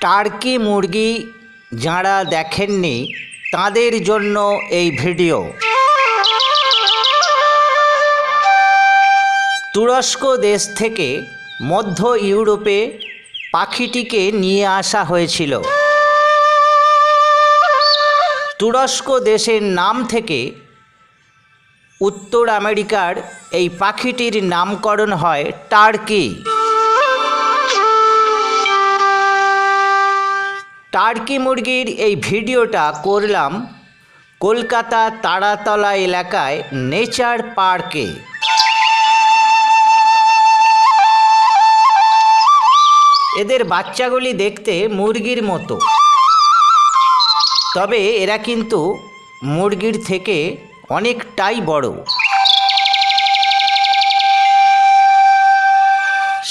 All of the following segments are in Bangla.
টার্কি মুরগি যাঁরা দেখেননি, তাদের জন্য এই ভিডিও। তুরস্ক দেশ থেকে মধ্য ইউরোপে পাখিটিকে নিয়ে আসা হয়েছিল। তুরস্ক দেশের নাম থেকে উত্তর আমেরিকার এই পাখিটির নামকরণ হয় টার্কি। টার্কি মুরগির এই ভিডিওটা করলাম কলকাতা তারাতলা এলাকায় নেচার পার্কে। এদের বাচ্চাগুলি দেখতে মুরগির মতো। তবে এরা কিন্তু মুরগির থেকে অনেকটাই বড়।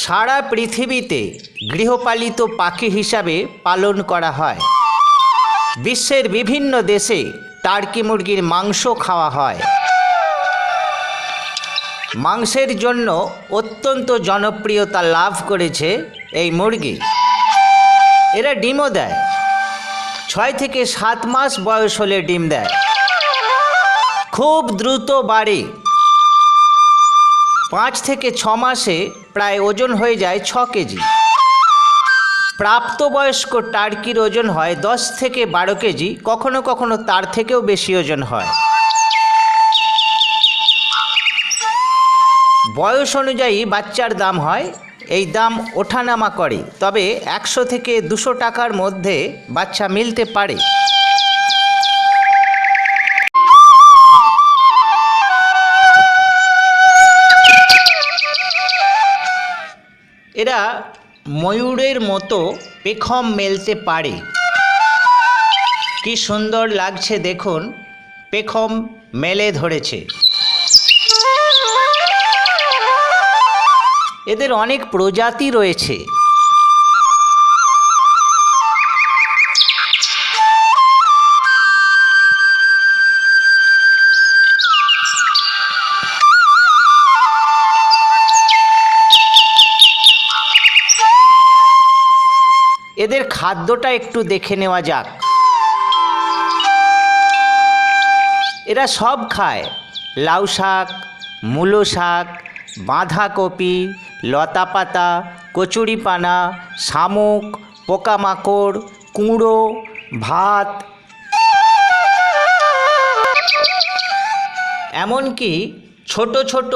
সারা পৃথিবীতে গৃহপালিত পাখি হিসাবে পালন করা হয়। বিশ্বের বিভিন্ন দেশে টার্কি মুরগির মাংস খাওয়া হয়। মাংসের জন্য অত্যন্ত জনপ্রিয়তা লাভ করেছে এই মুরগি। এরা ডিমও দেয়। ছয় থেকে সাত মাস বয়স হলে ডিম দেয়। খুব দ্রুত বাড়ে। পাঁচ থেকে ছ মাসে প্রায় ওজন হয়ে যায় ছ কেজি। প্রাপ্তবয়স্ক টার্কির ওজন হয় দশ থেকে বারো কেজি, কখনো কখনো তার থেকেও বেশি ওজন হয়। বয়স অনুযায়ী বাচ্চার দাম হয়, এই দাম ওঠানামা করে, তবে একশো থেকে দুশো টাকার মধ্যে বাচ্চা মিলতে পারে। ময়ূরের মতো পেখম মেলতে পারে। কি সুন্দর লাগছে দেখুন, পেখম মেলে ধরেছে। এদের অনেক প্রজাতি রয়েছে। এদের খাদ্যটা একটু দেখে নেওয়া যাক। এরা সব খায়। লাউ শাক, মূলো শাক, বাঁধাকপি, লতাপাতা, কচুরিপানা, শামুক, পোকামাকড়, কুঁড়ো, ভাত। এমনকি ছোট ছোট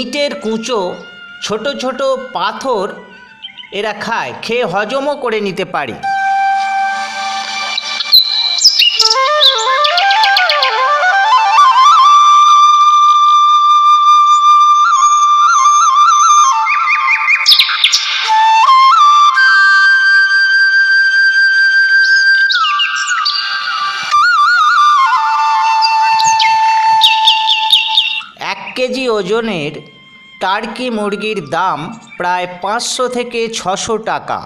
ইটের কুঁচো, ছোট ছোট পাথর এরা খায় খেয়ে হজমও করে নিতে পারে। কেজি ওজনের টার্কি মুরগির দাম প্রায় পাঁচশো থেকে ছশো টাকা।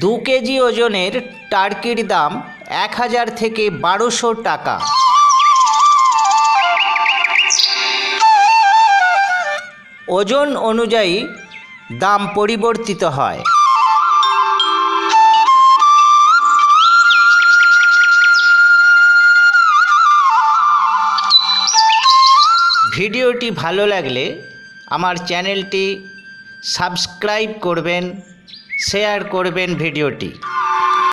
দু কেজি ওজনের টার্কির দাম এক হাজার থেকে বারোশো টাকা। ওজন অনুযায়ী দাম পরিবর্তিত হয়। ভিডিওটি ভালো লাগলে আমার চ্যানেলটি সাবস্ক্রাইব করবেন শেয়ার করবেন ভিডিওটি।